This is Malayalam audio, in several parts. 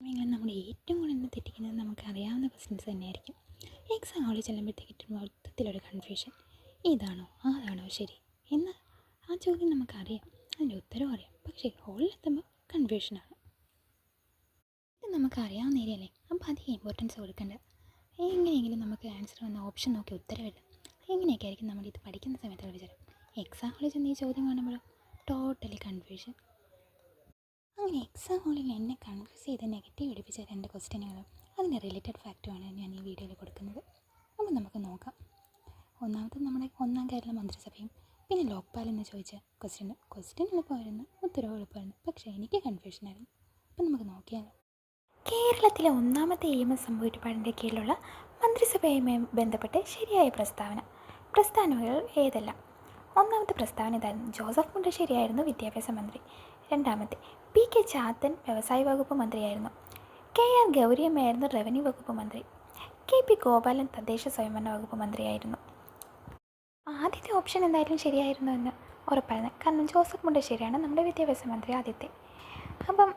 ഇങ്ങനെ നമ്മൾ ഏറ്റവും കൂടുതൽ തെറ്റിക്കുന്നത് നമുക്ക് അറിയാവുന്ന ക്വസ്റ്റ്യൻസ് തന്നെയായിരിക്കും എക്സാം ഹാളിൽ ചെല്ലുമ്പോഴത്തേക്ക് മൊത്തത്തിലൊരു കൺഫ്യൂഷൻ ഇതാണോ? അതാണോ? ശരി. എന്ന് ആ ചോദ്യം നമുക്കറിയാം. അതിന്റെ ഉത്തരവും അറിയാം. പക്ഷേ ഹോളിലെത്തുമ്പോൾ കൺഫ്യൂഷനാണ് ഇത് നമുക്കറിയാവുന്ന ഏരിയല്ലേ അപ്പോൾ അധികം ഇമ്പോർട്ടൻസ് കൊടുക്കേണ്ട. എങ്ങനെയെങ്കിലും നമുക്ക് ആൻസർ വന്ന ഓപ്ഷൻ നോക്കി ഉത്തരവില്ല എങ്ങനെയൊക്കെ ആയിരിക്കും നമ്മൾ ഇത് പഠിക്കുന്ന സമയത്ത് വിചാരം എക്സാം ഹാളിൽ ചെന്ന് ഈ ചോദ്യം കാണുമ്പോൾ ടോട്ടലി കൺഫ്യൂഷൻ അങ്ങനെ എക്സാം ഹോളിൽ എന്നെ കൺഫ്യൂസ് ചെയ്ത് നെഗറ്റീവ് എടുപ്പിച്ച രണ്ട് ക്വസ്റ്റ്യനുകളും അതിന് റിലേറ്റഡ് ഫാക്റ്റുമാണ് ഞാൻ ഈ വീഡിയോയിൽ കൊടുക്കുന്നത്. അപ്പോൾ നമുക്ക് നോക്കാം. ഒന്നാമത് നമ്മുടെ ഒന്നാം കേരള മന്ത്രിസഭയും പിന്നെ ലോക്പാൽ എന്ന് ചോദിച്ച ക്വസ്റ്റ്യൻ ക്വസ്റ്റ്യൻ എളുപ്പമായിരുന്നു ഉത്തരവ് എളുപ്പമായിരുന്നു പക്ഷേ എനിക്ക് കൺഫ്യൂഷനായിരുന്നു അപ്പം നമുക്ക് നോക്കിയാലോ. കേരളത്തിലെ ഒന്നാമത്തെ എം എസ് സംഭവിപ്പാടിന്റെ കീഴിലുള്ള മന്ത്രിസഭയുമായി ബന്ധപ്പെട്ട് ശരിയായ പ്രസ്താവന. പ്രസ്താവനകൾ ഏതെല്ലാം? ഒന്നാമത്തെ പ്രസ്താവന ഇതായിരുന്നു. ജോസഫ് മുണ്ടശ്ശേരിയായിരുന്നു വിദ്യാഭ്യാസ മന്ത്രി. രണ്ടാമത്തെ പി കെ ചാത്തൻ വ്യവസായ വകുപ്പ് മന്ത്രിയായിരുന്നു. കെ ആർ ഗൗരിയമ്മയായിരുന്നു റവന്യൂ വകുപ്പ് മന്ത്രി. കെ പി ഗോപാലൻ തദ്ദേശ സ്വയംഭരണ വകുപ്പ് മന്ത്രിയായിരുന്നു. ആദ്യത്തെ ഓപ്ഷൻ എന്തായാലും ശരിയായിരുന്നു എന്ന് ഉറപ്പായിരുന്നു. കാരണം ജോസഫ് മുണ്ടശ്ശേരിയാണ് നമ്മുടെ വിദ്യാഭ്യാസ മന്ത്രി ആദ്യത്തെ. അപ്പം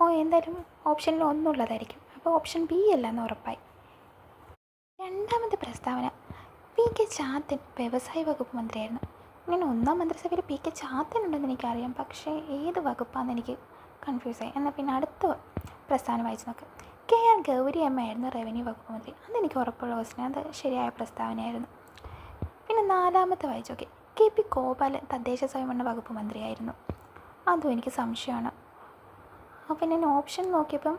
ഓ എന്തായാലും ഓപ്ഷനിൽ ഒന്നുള്ളതായിരിക്കും. അപ്പോൾ ഓപ്ഷൻ ബി അല്ല എന്ന് ഉറപ്പായി. രണ്ടാമത്തെ പ്രസ്താവന. പി കെ ചാത്തൻ വ്യവസായ വകുപ്പ് മന്ത്രിയായിരുന്നു. ഇങ്ങനെ ഒന്നാം മന്ത്രിസഭയിൽ പി കെ ചാത്തൻ ഉണ്ടെന്ന് എനിക്കറിയാം. പക്ഷേ ഏത് വകുപ്പാണെന്ന് എനിക്ക് കൺഫ്യൂസ് ആയി. എന്നാൽ പിന്നെ അടുത്ത പ്രസ്ഥാനം വായിച്ച് നോക്കാം. കെ ആർ ഗൗരി അമ്മയായിരുന്നു റവന്യൂ വകുപ്പ് മന്ത്രി. അതെനിക്ക് ഉറപ്പുള്ള ക്വസ്റ്റ്യൻ അത് ശരിയായ പ്രസ്താവനയായിരുന്നു. പിന്നെ നാലാമത്തെ വായിച്ചു നോക്കി. കെ പി ഗോപാലൻ തദ്ദേശ സ്വയംഭരണ വകുപ്പ് മന്ത്രിയായിരുന്നു. അതും എനിക്ക് സംശയമാണ്. അപ്പോൾ ഞാൻ ഓപ്ഷൻ നോക്കിയപ്പം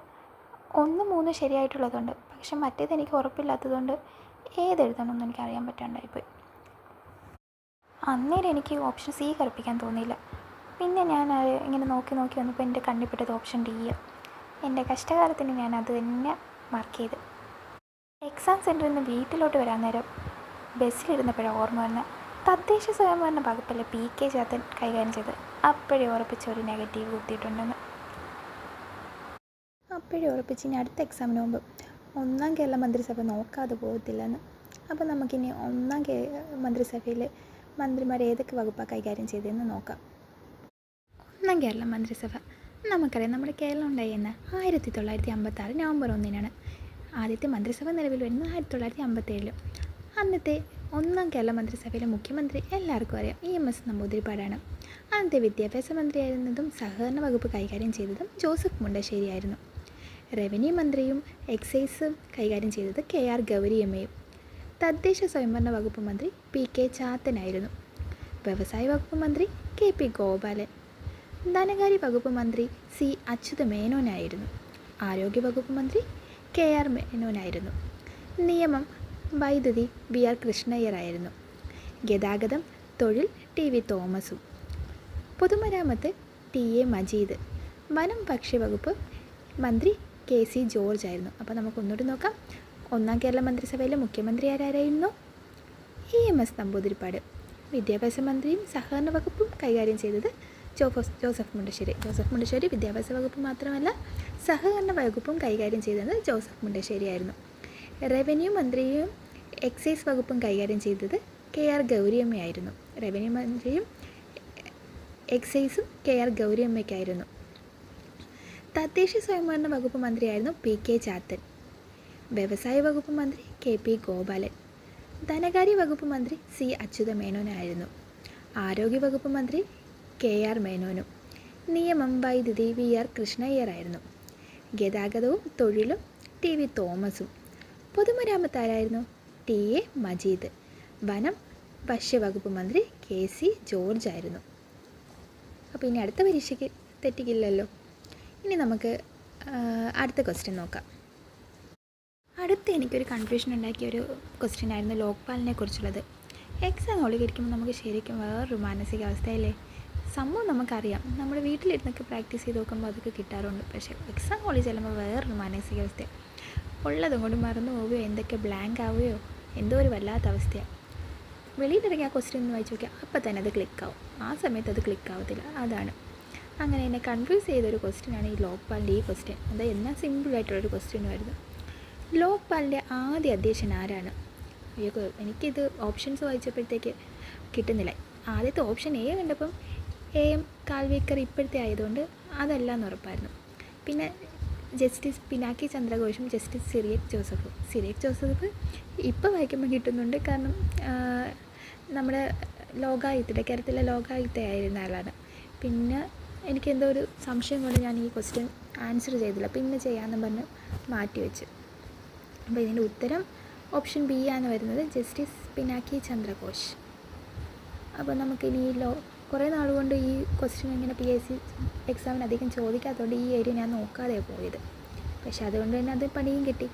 ഒന്ന് മൂന്ന് ശരിയായിട്ടുള്ളതുണ്ട്. പക്ഷെ മറ്റേത് എനിക്ക് ഉറപ്പില്ലാത്തതുകൊണ്ട് ഏതെഴുതണമെന്ന് എനിക്ക് അറിയാൻ പറ്റാണ്ടായിപ്പോയി. അന്നേരം എനിക്ക് ഓപ്ഷൻ സി കറുപ്പിക്കാൻ തോന്നിയില്ല. പിന്നെ ഞാൻ ഇങ്ങനെ നോക്കി നോക്കി വന്നപ്പോൾ എന്റെ കണ്ണിപ്പെട്ടത് ഓപ്ഷൻ ഡി എന്റെ കഷ്ടകാലത്തിന് ഞാൻ അത് തന്നെ മാർക്ക് ചെയ്ത്. എക്സാം സെന്ററിൽ നിന്ന് വീട്ടിലോട്ട് വരാൻ നേരം ബസ്സിലിരുന്നപ്പോഴാണ് ഓർമ്മ വന്ന. തദ്ദേശ സ്വയംഭരണ വകുപ്പല്ലേ പി കെ ചാത്തൻ കൈകാര്യം ചെയ്ത് അപ്പോഴേ ഉറപ്പിച്ച ഒരു നെഗറ്റീവ് കുത്തിയിട്ടുണ്ടെന്ന് അപ്പോഴേ ഉറപ്പിച്ച് ഇനി അടുത്ത എക്സാമിന് മുമ്പ് ഒന്നാം കേരള മന്ത്രിസഭ നോക്കാതെ പോകത്തില്ലെന്ന്. അപ്പോൾ നമുക്കിനി ഒന്നാം കേ മന്ത്രിസഭയിൽ മന്ത്രിമാർ ഏതൊക്കെ വകുപ്പാണ് കൈകാര്യം ചെയ്തതെന്ന് നോക്കാം. ഒന്നാം കേരള മന്ത്രിസഭ. നമുക്കറിയാം നമ്മുടെ കേരളം ഉണ്ടായിരുന്ന ആയിരത്തി തൊള്ളായിരത്തി അമ്പത്തി ആറ് നവംബർ ഒന്നിനാണ്. ആദ്യത്തെ മന്ത്രിസഭ നിലവിൽ വരുന്നത് ആയിരത്തി തൊള്ളായിരത്തി അമ്പത്തേഴിലും അന്നത്തെ ഒന്നാം കേരള മന്ത്രിസഭയിലെ മുഖ്യമന്ത്രി എല്ലാവർക്കും അറിയാം ഇ എം എസ് നമ്പൂതിരിപ്പാടാണ്. അന്നത്തെ വിദ്യാഭ്യാസ മന്ത്രിയായിരുന്നതും സഹകരണ വകുപ്പ് കൈകാര്യം ചെയ്തതും ജോസഫ് മുണ്ടശ്ശേരിയായിരുന്നു റവന്യൂ മന്ത്രിയും എക്സൈസും കൈകാര്യം ചെയ്തത് കെ ആർ ഗൗരി എം എയും തദ്ദേശ സ്വയംഭരണ വകുപ്പ് മന്ത്രി പി കെ ചാത്തനായിരുന്നു. വ്യവസായ വകുപ്പ് മന്ത്രി കെ പി ഗോപാലൻ. ധനകാര്യ വകുപ്പ് മന്ത്രി സി അച്യുത മേനോനായിരുന്നു. ആരോഗ്യ വകുപ്പ് മന്ത്രി കെ ആർ മേനോനായിരുന്നു. നിയമം വൈദ്യുതി ബി ആർ കൃഷ്ണയ്യറായിരുന്നു ഗതാഗതം തൊഴിൽ ടി വി തോമസും. പൊതുമരാമത്ത് ടി എ മജീദ്. വനം ഭക്ഷ്യവകുപ്പ് മന്ത്രി കെ സി ജോർജ് ആയിരുന്നു. അപ്പോൾ നമുക്ക് ഒന്നുകൂടി നോക്കാം. ഒന്നാം കേരള മന്ത്രിസഭയിലെ മുഖ്യമന്ത്രി ആരായിരുന്നു ഇ എം എസ് നമ്പൂതിരിപ്പാട്. വിദ്യാഭ്യാസ മന്ത്രിയും സഹകരണ വകുപ്പും കൈകാര്യം ചെയ്തത് ജോഫസ് ജോസഫ് മുണ്ടശ്ശേരി. ജോസഫ് മുണ്ടശ്ശേരി വിദ്യാഭ്യാസ വകുപ്പ് മാത്രമല്ല സഹകരണ വകുപ്പും കൈകാര്യം ചെയ്തത് ജോസഫ് മുണ്ടശ്ശേരി ആയിരുന്നു. റവന്യൂ മന്ത്രിയും എക്സൈസ് വകുപ്പും കൈകാര്യം ചെയ്തത് കെ ആർ ഗൗരിയമ്മയായിരുന്നു. റവന്യൂ മന്ത്രിയും എക്സൈസും കെ ആർ ഗൗരിയമ്മയ്ക്കായിരുന്നു. തദ്ദേശ സ്വയംഭരണ വകുപ്പ് മന്ത്രിയായിരുന്നു പി കെ ചാത്തൻ. വ്യവസായ വകുപ്പ് മന്ത്രി കെ പി ഗോപാലൻ. ധനകാര്യ വകുപ്പ് മന്ത്രി സി അച്യുത മേനോനായിരുന്നു ആരോഗ്യ വകുപ്പ് മന്ത്രി കെ ആർ മേനോനും. നിയമം വൈദ്യുതി വി ആർ കൃഷ്ണയ്യറായിരുന്നു ഗതാഗതവും തൊഴിലും ടി വി തോമസും. പൊതുമരാമത്താരായിരുന്നു? T A Majeed. വനം ഭക്ഷ്യവകുപ്പ് മന്ത്രി കെ സി ജോർജ് ആയിരുന്നു. അപ്പോൾ ഇനി അടുത്ത പരീക്ഷയ്ക്ക് തെറ്റിക്കില്ലല്ലോ. ഇനി നമുക്ക് അടുത്ത ക്വസ്റ്റ്യൻ നോക്കാം. അടുത്ത എനിക്കൊരു കൺഫ്യൂഷൻ ഉണ്ടാക്കിയ ഒരു ക്വസ്റ്റ്യൻ ആയിരുന്നു ലോക്പാലിനെ കുറിച്ചുള്ളത്. എക്സാം ഒളികരിക്കുമ്പോൾ നമുക്ക് ശരിക്കും വേറൊരു മാനസികാവസ്ഥയല്ലേ? സംഭവം നമുക്കറിയാം. നമ്മുടെ വീട്ടിലിരുന്നൊക്കെ പ്രാക്ടീസ് ചെയ്ത് നോക്കുമ്പോൾ അതൊക്കെ കിട്ടാറുണ്ട്. പക്ഷേ എക്സാം ഹോളിൽ ചെല്ലുമ്പോൾ വേറൊരു മാനസികാവസ്ഥ ഉള്ളതും കൊണ്ട് മറന്നു പോവുകയോ എന്തൊക്കെ ബ്ലാങ്ക് ആവുകയോ എന്തോ ഒരു വല്ലാത്ത അവസ്ഥയാണ് വെളിയിലിറങ്ങി ആ ക്വസ്റ്റ്യൻ ഒന്ന് വായിച്ച് നോക്കിയാൽ അപ്പം തന്നെ അത് ക്ലിക്കാവും ആ സമയത്ത് അത് ക്ലിക്കാവത്തില്ല അതാണ്. അങ്ങനെ എന്നെ കൺഫ്യൂസ് ചെയ്തൊരു ക്വസ്റ്റ്യനാണ് ഈ ലോക്പാലിന്റെ ഈ ക്വസ്റ്റ്യൻ അത് എന്നാൽ സിമ്പിളായിട്ടുള്ളൊരു ക്വസ്റ്റ്യനുമായിരുന്നു ലോക്പാലിന്റെ ആദ്യ അധ്യക്ഷൻ ആരാണ്? എനിക്കിത് ഓപ്ഷൻസ് വായിച്ചപ്പോഴത്തേക്ക് കിട്ടുന്നില്ല. ആദ്യത്തെ ഓപ്ഷൻ എ കണ്ടപ്പം എ എം കാൽവേക്കർ ഇപ്പോഴത്തെ ആയതുകൊണ്ട് അതല്ല എന്ന് ഉറപ്പായിരുന്നു. പിന്നെ ജസ്റ്റിസ് പിനാക്കി ചന്ദ്രഘോഷും ജസ്റ്റിസ് സിറിയക് ജോസഫും സിറിയക് ജോസഫ് ഇപ്പോൾ വായിക്കുമ്പോൾ കിട്ടുന്നുണ്ട്. കാരണം നമ്മുടെ ലോകായുക്തയുടെ കേരളത്തിലെ ലോകായുക്തയായിരുന്ന ആളാണ്. പിന്നെ എനിക്ക് എന്തോ ഒരു സംശയം കൊണ്ട് ഞാൻ ഈ ക്വസ്റ്റ്യൻ ആൻസർ ചെയ്തില്ല. പിന്നെ ചെയ്യാമെന്ന് പറഞ്ഞ് മാറ്റി വെച്ച്. അപ്പോൾ ഇതിന്റെ ഉത്തരം ഓപ്ഷൻ ബി ആണ് വരുന്നത്. ജസ്റ്റിസ് പിനാക്കി ചന്ദ്രഘോഷ്. അപ്പോൾ നമുക്കിനി ലോ കുറേ നാൾ കൊണ്ട് ഈ ക്വസ്റ്റ്യൻ ഇങ്ങനെ പി എസ് സി എക്സാമിന് അധികം ചോദിക്കാത്തതുകൊണ്ട് ഈ ഏരിയ ഞാൻ നോക്കാതെ പോയത്. പക്ഷെ അതുകൊണ്ട് തന്നെ അത് പണിയും കിട്ടി.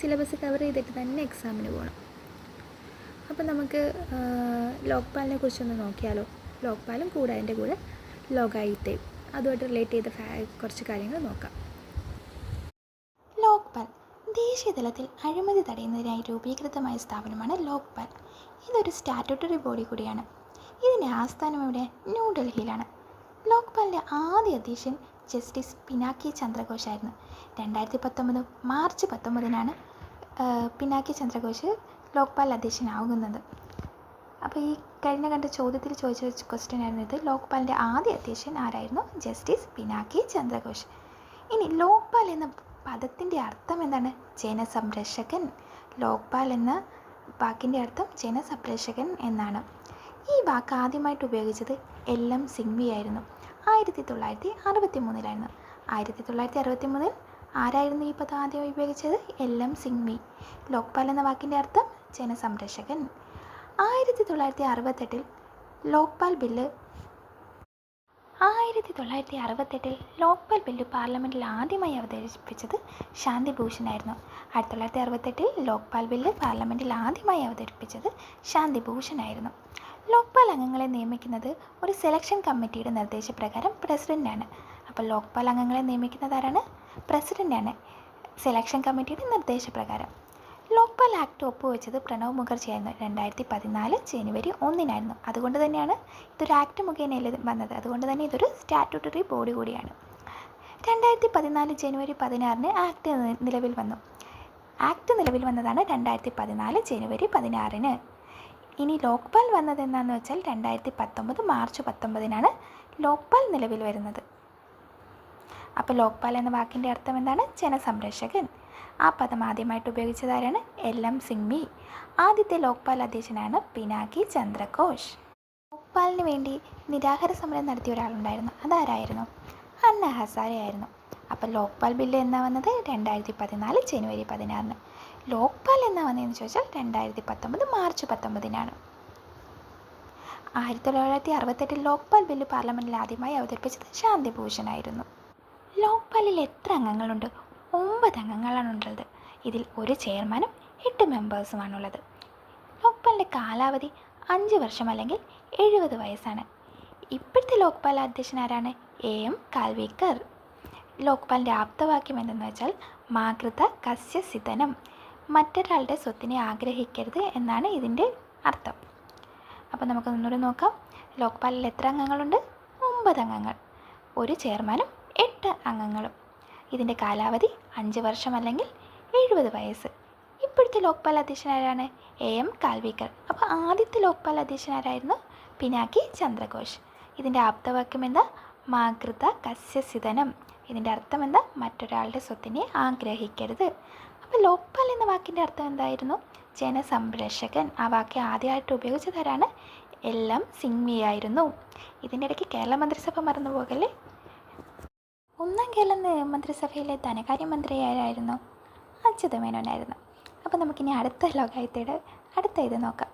സിലബസ് കവർ ചെയ്തിട്ട് തന്നെ എക്സാമിന് പോകണം അപ്പം നമുക്ക് ലോക്പാലിനെ കുറിച്ചൊന്ന് നോക്കിയാലോ? ലോക്പാലും കൂടെ അതിന്റെ കൂടെ ലോകായുക്തയും അതുമായിട്ട് റിലേറ്റ് ചെയ്ത കുറച്ച് കാര്യങ്ങൾ നോക്കാം. ലോക്പാൽ ദേശീയ തലത്തിൽ അഴിമതി തടയുന്നതിനായി രൂപീകൃതമായ സ്ഥാപനമാണ് ലോക്പാൽ ഇതൊരു സ്റ്റാറ്റ്യൂട്ടറി ബോഡി കൂടിയാണ്. ഇതിന്റെ ആസ്ഥാനം ഇവിടെ ന്യൂഡൽഹിയിലാണ് ലോക്പാലിന്റെ ആദ്യ അധ്യക്ഷൻ ജസ്റ്റിസ് പിനാക്കി ചന്ദ്രഘോഷായിരുന്നു രണ്ടായിരത്തി പത്തൊമ്പത് മാർച്ച് പത്തൊമ്പതിനാണ് പിനാക്കി ചന്ദ്രഘോഷ് ലോക്പാൽ അധ്യക്ഷനാകുന്നത്. അപ്പോൾ ഈ കഴിഞ്ഞ കണ്ട ചോദ്യത്തിൽ ചോദിച്ച ക്വസ്റ്റ്യൻ ആയിരുന്നു ഇത്. ലോക്പാലിന്റെ ആദ്യ അധ്യക്ഷൻ ആരായിരുന്നു? ജസ്റ്റിസ് പിനാക്കി ചന്ദ്രഘോഷ്. ഇനി ലോക്പാൽ എന്ന പദത്തിന്റെ അർത്ഥം എന്താണ്? ജനസംരക്ഷകൻ. ലോക്പാൽ എന്ന വാക്കിന്റെ അർത്ഥം ജനസംരക്ഷകൻ എന്നാണ്. ഈ വാക്ക് ആദ്യമായിട്ട് ഉപയോഗിച്ചത് എൽ എം സിംഗ്വി ആയിരുന്നു. ആയിരത്തി തൊള്ളായിരത്തി അറുപത്തി മൂന്നിലായിരുന്നു ആയിരത്തി തൊള്ളായിരത്തി അറുപത്തി മൂന്നിൽ ആരായിരുന്നു ഈ പദം ആദ്യം ഉപയോഗിച്ചത്? എൽ എം സിംഗ്വി ലോക്പാൽ എന്ന വാക്കിന്റെ അർത്ഥം ജനസംരക്ഷകൻ. ആയിരത്തി തൊള്ളായിരത്തി അറുപത്തെട്ടിൽ ലോക്പാൽ ബില്ല് ആയിരത്തി തൊള്ളായിരത്തി അറുപത്തെട്ടിൽ ലോക്പാൽ ബില്ല് പാർലമെന്റിൽ ആദ്യമായി അവതരിപ്പിച്ചത് ശാന്തി ഭൂഷണായിരുന്നു ആയിരത്തി തൊള്ളായിരത്തി അറുപത്തെട്ടിൽ ലോക്പാൽ ബില്ല് പാർലമെന്റിൽ ആദ്യമായി അവതരിപ്പിച്ചത് ശാന്തി ഭൂഷണായിരുന്നു ലോക്പാൽ അംഗങ്ങളെ നിയമിക്കുന്നത് ഒരു സെലക്ഷൻ കമ്മിറ്റിയുടെ നിർദ്ദേശപ്രകാരം പ്രസിഡന്റാണ് അപ്പോൾ ലോക്പാൽ അംഗങ്ങളെ നിയമിക്കുന്നത് ആരാണ്? പ്രസിഡന്റാണ് സെലക്ഷൻ കമ്മിറ്റിയുടെ നിർദ്ദേശപ്രകാരം. ലോക്പാൽ ആക്ട് ഒപ്പുവെച്ചത് പ്രണവ് മുഖർജി ആയിരുന്നു രണ്ടായിരത്തി പതിനാല് ജനുവരി ഒന്നിനായിരുന്നു. അതുകൊണ്ട് തന്നെയാണ് ഇതൊരു ആക്ട് മുഖേനയല്ല വന്നത്. അതുകൊണ്ട് തന്നെ ഇതൊരു സ്റ്റാറ്റ്യൂട്ടറി ബോഡി കൂടിയാണ്. രണ്ടായിരത്തി പതിനാല് ജനുവരി പതിനാറിന് ആക്ട് നിലവിൽ വന്നു. ആക്ട് നിലവിൽ വന്നതാണ് രണ്ടായിരത്തി പതിനാല് ജനുവരി പതിനാറിന്. ഇനി ലോക്പാൽ വന്നത് എന്താണെന്ന് വെച്ചാൽ രണ്ടായിരത്തി പത്തൊമ്പത് മാർച്ച് പത്തൊമ്പതിനാണ് ലോക്പാൽ നിലവിൽ വരുന്നത്. അപ്പോൾ ലോക്പാൽ എന്ന വാക്കിന്റെ അർത്ഥം എന്താണ്? ജനസംരക്ഷകൻ. ആ പദം ആദ്യമായിട്ട് ഉപയോഗിച്ചതാരാണ് എൽ എം സിംഗ്മി. ആദ്യത്തെ ലോക്പാൽ അധ്യക്ഷനാണ് പിനാകി ചന്ദ്രഘോഷ് ലോക്പാലിന് വേണ്ടി നിരാഹാര സമരം നടത്തിയ ഒരാളുണ്ടായിരുന്നു. അതാരായിരുന്നു? അന്ന ഹസാരെ ആയിരുന്നു. അപ്പോൾ ലോക്പാൽ ബില്ല് എന്നാ വന്നത്? രണ്ടായിരത്തി പതിനാല് ജനുവരി പതിനാറിന്. ലോക്പാൽ എന്നാ വന്നതെന്ന് ചോദിച്ചാൽ രണ്ടായിരത്തി പത്തൊമ്പത് മാർച്ച് പത്തൊമ്പതിനാണ്. ആയിരത്തി തൊള്ളായിരത്തി അറുപത്തെട്ടിൽ ലോക്പാൽ ബില്ല് പാർലമെന്റിൽ ആദ്യമായി അവതരിപ്പിച്ചത് ശാന്തിഭൂഷണായിരുന്നു. ലോക്പാലിൽ എത്ര അംഗങ്ങളുണ്ട്? ഒമ്പത് അംഗങ്ങളാണ് ഉള്ളത്. ഇതിൽ ഒരു ചെയർമാനും എട്ട് മെമ്പേഴ്സുമാണുള്ളത്. ലോക്പാലിന്റെ കാലാവധി അഞ്ച് വർഷം അല്ലെങ്കിൽ എഴുപത് വയസ്സാണ്. ഇപ്പോഴത്തെ ലോക്പാൽ അധ്യക്ഷൻ ആരാണ്? A M കാൽവിക്കർ. ലോക്പാലിന്റെ ആപ്തവാക്യം എന്തെന്ന് വെച്ചാൽ മാകൃത കസ്യസിതനം. മറ്റൊരാളുടെ സ്വത്തിനെ ആഗ്രഹിക്കരുത് എന്നാണ് ഇതിന്റെ അർത്ഥം. അപ്പോൾ നമുക്ക് ഒന്നുകൂടി നോക്കാം. ലോക്പാലിൽ എത്ര അംഗങ്ങളുണ്ട്? ഒമ്പത് അംഗങ്ങൾ. ഒരു ചെയർമാനും എട്ട് അംഗങ്ങളും. ഇതിന്റെ കാലാവധി അഞ്ച് വർഷം അല്ലെങ്കിൽ എഴുപത് വയസ്സ്. ഇപ്പോഴത്തെ ലോക്പാൽ അധ്യക്ഷൻ ആരാണ്? A M Khanwilkar. അപ്പോൾ ആദ്യത്തെ ലോക്പാൽ അധ്യക്ഷൻ ആരായിരുന്നു? പിനാക്കി ചന്ദ്രഘോഷ്. ഇതിന്റെ ആപ്തവാക്യം എന്താ? മാകൃത കസ്യസിതനം. ഇതിന്റെ അർത്ഥം എന്താ? മറ്റൊരാളുടെ സ്വത്തിനെ ആഗ്രഹിക്കരുത്. അപ്പോൾ ലോക്പാൽ എന്ന വാക്കിന്റെ അർത്ഥം എന്തായിരുന്നു? ജനസംരക്ഷകൻ. ആ വാക്ക് ആദ്യമായിട്ട് ഉപയോഗിച്ചതാരാണ്? എൽ എം സിംഗ്വി ആയിരുന്നു. ഇതിന്റെ ഇടയ്ക്ക് കേരള മന്ത്രിസഭ മറന്നു പോകല്ലേ? ഒന്നാം കേരള മന്ത്രിസഭയിലെ ധനകാര്യമന്ത്രി ആരായിരുന്നു? അച്യുത മേനോനായിരുന്നു. അപ്പോൾ നമുക്കിനി അടുത്ത ലോകായുക്തയുടെ അടുത്ത ഇത് നോക്കാം.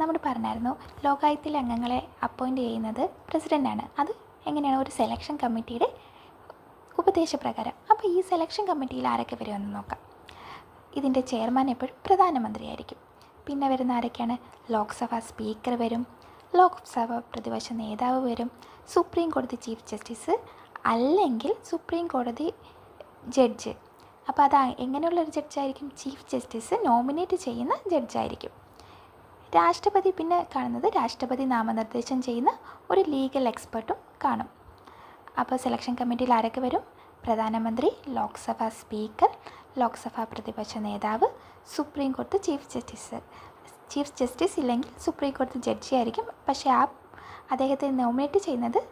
നമ്മൾ പറഞ്ഞായിരുന്നു ലോകായുക്തയിലെ അംഗങ്ങളെ അപ്പോയിന്റ് ചെയ്യുന്നത് പ്രസിഡന്റാണ്. അത് എങ്ങനെയാണ്? ഒരു സെലക്ഷൻ കമ്മിറ്റിയുടെ ഉപദേശപ്രകാരം. അപ്പോൾ ഈ സെലക്ഷൻ കമ്മിറ്റിയിൽ ആരൊക്കെ വരുമെന്ന് നോക്കാം. ഇതിന്റെ ചെയർമാൻ എപ്പോഴും പ്രധാനമന്ത്രിയായിരിക്കും. പിന്നെ വരുന്ന ആരൊക്കെയാണ്? ലോക്സഭാ സ്പീക്കർ വരും ലോക്സഭ പ്രതിപക്ഷ നേതാവ് വരും സുപ്രീം കോടതി ചീഫ് ജസ്റ്റിസ് അല്ലെങ്കിൽ സുപ്രീം കോടതി ജഡ്ജ്. അപ്പോൾ അത് എങ്ങനെയുള്ളൊരു ജഡ്ജായിരിക്കും? ചീഫ് ജസ്റ്റിസ് നോമിനേറ്റ് ചെയ്യുന്ന ജഡ്ജായിരിക്കും. രാഷ്ട്രപതി പിന്നെ കാണുന്നത് രാഷ്ട്രപതി നാമനിർദ്ദേശം ചെയ്യുന്ന ഒരു ലീഗൽ എക്സ്പെർട്ടും കാണും. അപ്പോൾ സെലക്ഷൻ കമ്മിറ്റിയിൽ ആരൊക്കെ വരും? പ്രധാനമന്ത്രി ലോക്സഭാ സ്പീക്കർ ലോക്സഭാ പ്രതിപക്ഷ നേതാവ് സുപ്രീം കോടതി ചീഫ് ജസ്റ്റിസ്. ചീഫ് ജസ്റ്റിസ് ഇല്ലെങ്കിൽ സുപ്രീം കോടതി ജഡ്ജി ആയിരിക്കും പക്ഷേ ആ അദ്ദേഹത്തെ നോമിനേറ്റ് ചെയ്യുന്നത്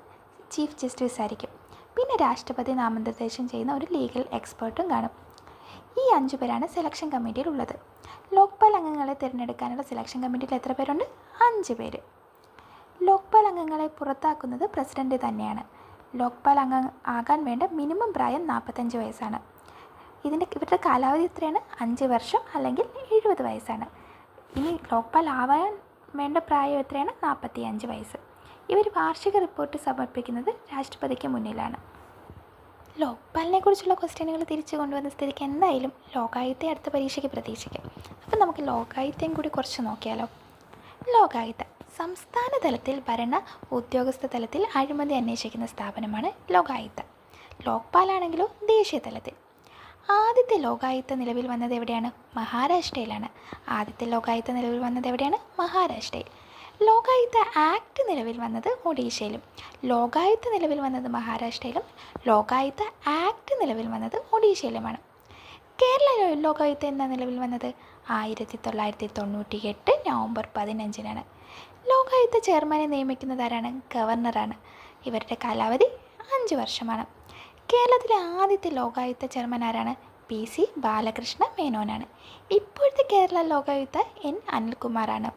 ചീഫ് ജസ്റ്റിസ് ആയിരിക്കും. പിന്നെ രാഷ്ട്രപതി നാമനിർദ്ദേശം ചെയ്യുന്ന ഒരു ലീഗൽ എക്സ്പേർട്ടും കാണും. ഈ അഞ്ചു പേരാണ് സെലക്ഷൻ കമ്മിറ്റിയിൽ ഉള്ളത്. ലോക്പാൽ അംഗങ്ങളെ തിരഞ്ഞെടുക്കാനുള്ള സെലക്ഷൻ കമ്മിറ്റിയിൽ എത്ര പേരുണ്ട്? അഞ്ച് പേര്. ലോക്പാൽ അംഗങ്ങളെ പുറത്താക്കുന്നത് പ്രസിഡന്റ് തന്നെയാണ്. ലോക്പാൽ അംഗം ആകാൻ വേണ്ട മിനിമം പ്രായം നാൽപ്പത്തഞ്ച് വയസ്സാണ്. ഇതിന്റെ ഇവരുടെ കാലാവധി എത്രയാണ്? അഞ്ച് വർഷം അല്ലെങ്കിൽ എഴുപത് വയസ്സാണ്. ഇനി ലോക്പാൽ ആവാൻ വേണ്ട പ്രായം എത്രയാണ്? നാൽപ്പത്തി അഞ്ച് വയസ്സ്. ഇവർ വാർഷിക റിപ്പോർട്ട് സമർപ്പിക്കുന്നത് രാഷ്ട്രപതിക്ക് മുന്നിലാണ്. ലോക്പാലിനെ കുറിച്ചുള്ള ക്വസ്റ്റ്യനുകൾ തിരിച്ചു കൊണ്ടുവന്ന സ്ഥിതിക്ക് എന്തായാലും ലോകായുക്ത അടുത്ത പരീക്ഷയ്ക്ക് പ്രതീക്ഷിക്കാം. അപ്പം നമുക്ക് ലോകായുക്തയും കൂടി കുറച്ച് നോക്കിയാലോ. ലോകായുക്ത സംസ്ഥാന തലത്തിൽ ഭരണ ഉദ്യോഗസ്ഥ തലത്തിൽ അഴിമതി അന്വേഷിക്കുന്ന സ്ഥാപനമാണ് ലോകായുക്ത ലോക്പാലാണെങ്കിലോ ദേശീയ തലത്തിൽ. ആദ്യത്തെ ലോകായുക്ത നിലവിൽ വന്നത് എവിടെയാണ്? മഹാരാഷ്ട്രയിലാണ്. ആദ്യത്തെ ലോകായുക്ത നിലവിൽ വന്നത് എവിടെയാണ്? മഹാരാഷ്ട്രയിൽ. ലോകായുക്ത ആക്ട് നിലവിൽ വന്നത് ഒഡീഷയിലും. ലോകായുക്ത നിലവിൽ വന്നത് മഹാരാഷ്ട്രയിലും. ലോകായുക്ത ആക്ട് നിലവിൽ വന്നത് ഒഡീഷയിലുമാണ്. കേരള ലോകായുത്ത എന്ന നിലവിൽ വന്നത്? ആയിരത്തി തൊള്ളായിരത്തി തൊണ്ണൂറ്റി എട്ട് നവംബർ പതിനഞ്ചിനാണ്. ലോകായുക്ത ചെയർമാനെ നിയമിക്കുന്നതാരാണ് ഗവർണറാണ്. ഇവരുടെ കാലാവധി അഞ്ച് വർഷമാണ്. കേരളത്തിലെ ആദ്യത്തെ ലോകായുക്ത ചെയർമാൻ ആരാണ്? പി സി ബാലകൃഷ്ണ മേനോനാണ്. ഇപ്പോഴത്തെ കേരള ലോകായുക്ത എൻ അനിൽകുമാറാണ്.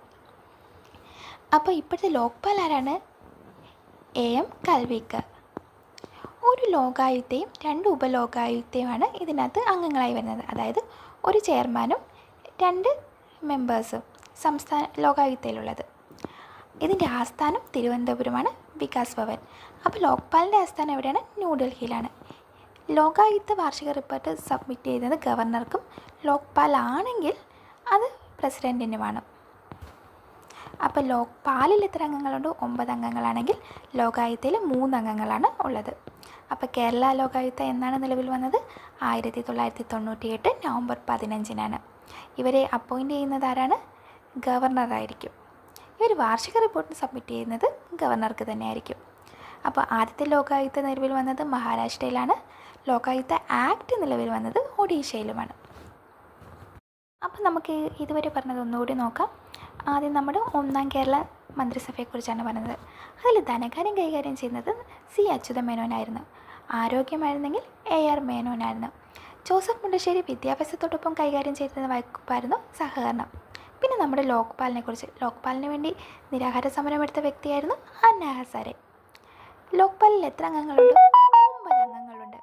അപ്പോൾ ഇപ്പോഴത്തെ ലോക്പാൽ ആരാണ്? എ എം കൽവിക്കർ ഒരു ലോകായുക്തയും രണ്ട് ഉപലോകായുക്തയുമാണ് ഇതിനകത്ത് അംഗങ്ങളായി വരുന്നത്. അതായത് ഒരു ചെയർമാനും രണ്ട് മെമ്പേഴ്സും സംസ്ഥാന ലോകായുക്തയിലുള്ളത് ഇതിന്റെ ആസ്ഥാനം തിരുവനന്തപുരമാണ് വികാസ് ഭവൻ. അപ്പോൾ ലോക്പാലിന്റെ ആസ്ഥാനം എവിടെയാണ്? ന്യൂഡൽഹിയിലാണ് ലോകായുക്ത വാർഷിക റിപ്പോർട്ട് സബ്മിറ്റ് ചെയ്തത് ഗവർണർക്കും ലോക്പാൽ ആണെങ്കിൽ അത് പ്രസിഡന്റിനുമാണ് അപ്പോൾ ലോക്പാലിൽ എത്ര അംഗങ്ങളുണ്ട്? ഒമ്പത് അംഗങ്ങളാണെങ്കിൽ ലോകായുക്തയിൽ മൂന്ന് അംഗങ്ങളാണ് ഉള്ളത്. അപ്പോൾ കേരള ലോകായുക്ത എന്നാണ് നിലവിൽ വന്നത്? ആയിരത്തി തൊള്ളായിരത്തി തൊണ്ണൂറ്റി എട്ട് നവംബർ പതിനഞ്ചിനാണ്. ഇവരെ അപ്പോയിന്റ് ചെയ്യുന്നത് ആരാണ്? ഗവർണറായിരിക്കും ഇവർ വാർഷിക റിപ്പോർട്ട് സബ്മിറ്റ് ചെയ്യുന്നത് ഗവർണർക്ക് തന്നെയായിരിക്കും. അപ്പോൾ ആദ്യത്തെ ലോകായുക്ത നിലവിൽ വന്നത് മഹാരാഷ്ട്രയിലാണ്. ലോകായുക്ത ആക്ട് നിലവിൽ വന്നത് ഒഡീഷയിലുമാണ്. അപ്പോൾ നമുക്ക് ഇതുവരെ പറഞ്ഞത് ഒന്നുകൂടി നോക്കാം. ആദ്യം നമ്മുടെ ഒന്നാം കേരള മന്ത്രിസഭയെക്കുറിച്ചാണ് പറഞ്ഞത്. അതിൽ ധനകാര്യം കൈകാര്യം ചെയ്യുന്നത് സി അച്യുത മേനോനായിരുന്നു. ആരോഗ്യമായിരുന്നെങ്കിൽ എ ആർ മേനോനായിരുന്നു. ജോസഫ് മുണ്ടശ്ശേരി വിദ്യാഭ്യാസത്തോടൊപ്പം കൈകാര്യം ചെയ്തിരുന്ന വകുപ്പായിരുന്നു സഹകരണം. പിന്നെ നമ്മുടെ ലോക്പാലിനെ കുറിച്ച് ലോക്പാലിന് വേണ്ടി നിരാഹാര സമരം എടുത്ത വ്യക്തിയായിരുന്നു അന്ന ഹസാരെ ലോക്പാലിൽ എത്ര അംഗങ്ങളുണ്ട് ഒമ്പത് അംഗങ്ങളുണ്ട്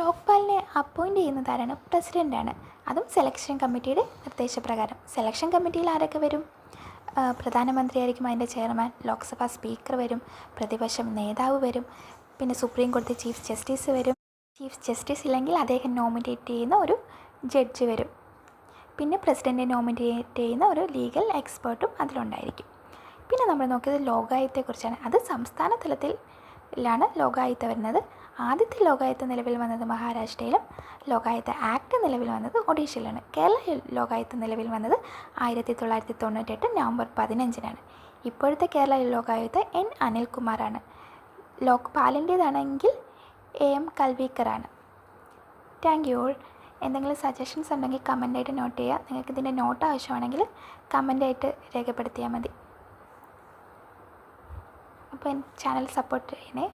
ലോക്പാലിനെ അപ്പോയിന്റ് ചെയ്യുന്നതാരാണ് പ്രസിഡന്റാണ് അതും സെലക്ഷൻ കമ്മിറ്റിയുടെ നിർദ്ദേശപ്രകാരം. സെലക്ഷൻ കമ്മിറ്റിയിൽ ആരൊക്കെ വരും? പ്രധാനമന്ത്രി പ്രധാനമന്ത്രിയായിരിക്കും അതിന്റെ ചെയർമാൻ ലോക്സഭാ സ്പീക്കർ വരും പ്രതിപക്ഷം നേതാവ് വരും പിന്നെ സുപ്രീം കോടതി ചീഫ് ജസ്റ്റിസ് വരും. ചീഫ് ജസ്റ്റിസ് ഇല്ലെങ്കിൽ അദ്ദേഹം നോമിനേറ്റ് ചെയ്യുന്ന ഒരു ജഡ്ജ് വരും. പിന്നെ പ്രസിഡന്റ് നോമിനേറ്റ് ചെയ്യുന്ന ഒരു ലീഗൽ എക്സ്പേർട്ടും അതിലുണ്ടായിരിക്കും. പിന്നെ നമ്മൾ നോക്കിയത് ലോകായുക്തയെക്കുറിച്ചാണ് അത് സംസ്ഥാന തലത്തിലാണ് ലോകായുക്ത വരുന്നത്. ആദ്യത്തെ ലോകായുക്ത നിലവിൽ വന്നത് മഹാരാഷ്ട്രയിലും ലോകായുക്ത ആക്ട് നിലവിൽ വന്നത് ഒഡീഷയിലാണ്. കേരള ലോകായുക്ത നിലവിൽ വന്നത് ആയിരത്തി തൊള്ളായിരത്തി തൊണ്ണൂറ്റെട്ട് നവംബർ പതിനഞ്ചിനാണ്. ഇപ്പോഴത്തെ കേരള ലോകായുക്ത എൻ. അനിൽകുമാറാണ്. ലോക്പാലിന്റേതാണെങ്കിൽ A. M. കൽവീക്കറാണ്. Thank you all. എന്തെങ്കിലും സജഷൻസ് ഉണ്ടെങ്കിൽ കമന്റായിട്ട് നോട്ട് ചെയ്യുക. നിങ്ങൾക്ക് ഇതിന്റെ നോട്ട് ആവശ്യമാണെങ്കിൽ കമന്റായിട്ട് രേഖപ്പെടുത്തിയാൽ മതി. അപ്പോൾ ചാനൽ സപ്പോർട്ട് ചെയ്യണേ.